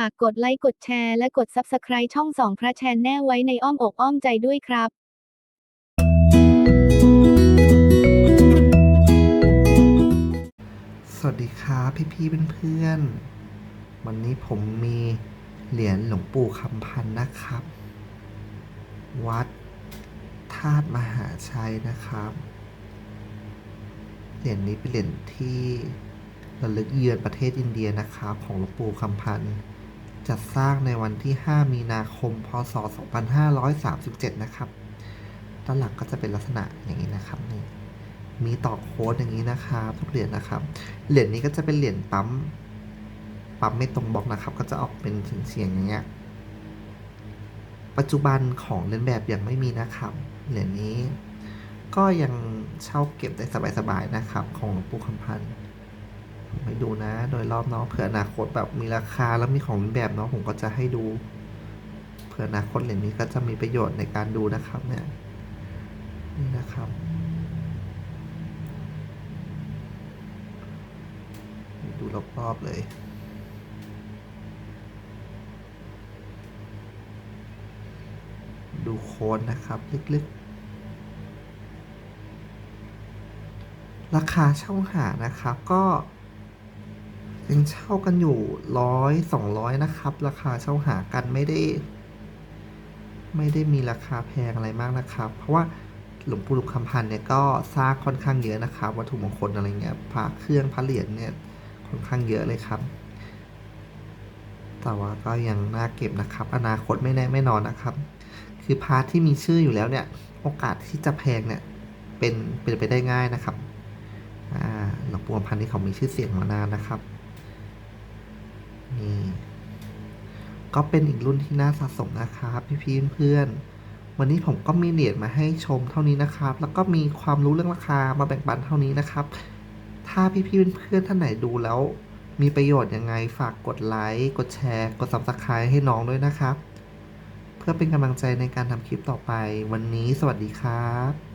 ฝากกดไลค์กดแชร์และกด Subscribe ช่องสองพระแชนแน่ไว้ในอ้อมอกอ้อมใจด้วยครับสวัสดีครับพี่พี่ๆเพื่อนๆ วันนี้ผมมีเหรียญหลวงปู่คำพันธ์นะครับ วัดธาตุมหาชัยนะครับ เหรียญนี้เป็นเหรียญที่ระลึกเยือนประเทศอินเดียนะครับ ของหลวงปู่คำพันธ์ จัดสร้างในวันที่ 5 มีนาคม พศ 2537 นะครับ ด้านหลังก็จะเป็นลักษณะอย่างนี้นะครับนี่มีต่อโค้ดอย่างนี้นะครับทุกเหรียญนะครับ เหรียญนี้ก็จะเป็นเหรียญปั๊ม ปั๊มไม่ตรงบล็อกนะครับ ก็จะออกเป็นเฉียงๆอย่างเงี้ย ปัจจุบันของเลียนแบบยังไม่มีนะครับ เหรียญนี้ ก็ยังเช่าเก็บได้สบายๆนะครับ ของหลวงปู่คำพันธ์ ผมให้ดูนะ โดยรอบเนาะเผื่ออนาคตแบบมีราคาแล้วมีของแบบเนาะผมก็จะให้ดู เผื่ออนาคตเหรียญนี้ก็จะมีประโยชน์ในการดูนะครับเนี่ยนี่นะครับดูรอบๆเลยดูโค้ดนะครับ ลึกๆ ราคาช่าหานะครับก็ ยังเช่ากันอยู่ร้อยสองร้อยนะครับ ราคาเช่าหากันไม่ได้ ไม่ได้มีราคาแพงอะไรมากนะครับ เพราะว่าหลวงปู่หลุกคำพันธ์เนี่ยก็สร้างค่อนข้างเยอะนะครับ วัตถุมงคลอะไรเงี้ยพระเครื่องพระเหรียญเนี่ยค่อนข้างเยอะเลยครับ แต่ว่าก็ยังน่าเก็บนะครับ อนาคตไม่แน่ไม่นอนนะครับ คือพาร์ทที่มีชื่ออยู่แล้วเนี่ยโอกาสที่จะแพงเนี่ยเป็นเป็นไปได้ง่ายนะครับหลวงปู่อำพันธ์นี่เขามีชื่อเสียงมานานนะครับ นี่ก็เป็นอีกรุ่นที่น่าสะสมนะครับพี่ๆเพื่อนๆวันนี้ผมก็มีเหรียญมาให้ชมเท่านี้นะครับ แล้วก็มีความรู้เรื่องราคามาแบ่งปันเท่านี้นะครับ ถ้าพี่ๆเพื่อนๆท่านไหนดูแล้ว มีประโยชน์ยังไงฝากกดไลค์กดแชร์ กด subscribe ให้น้องด้วยนะครับ เพื่อเป็นกำลังใจในการทำคลิปต่อไป วันนี้สวัสดีครับ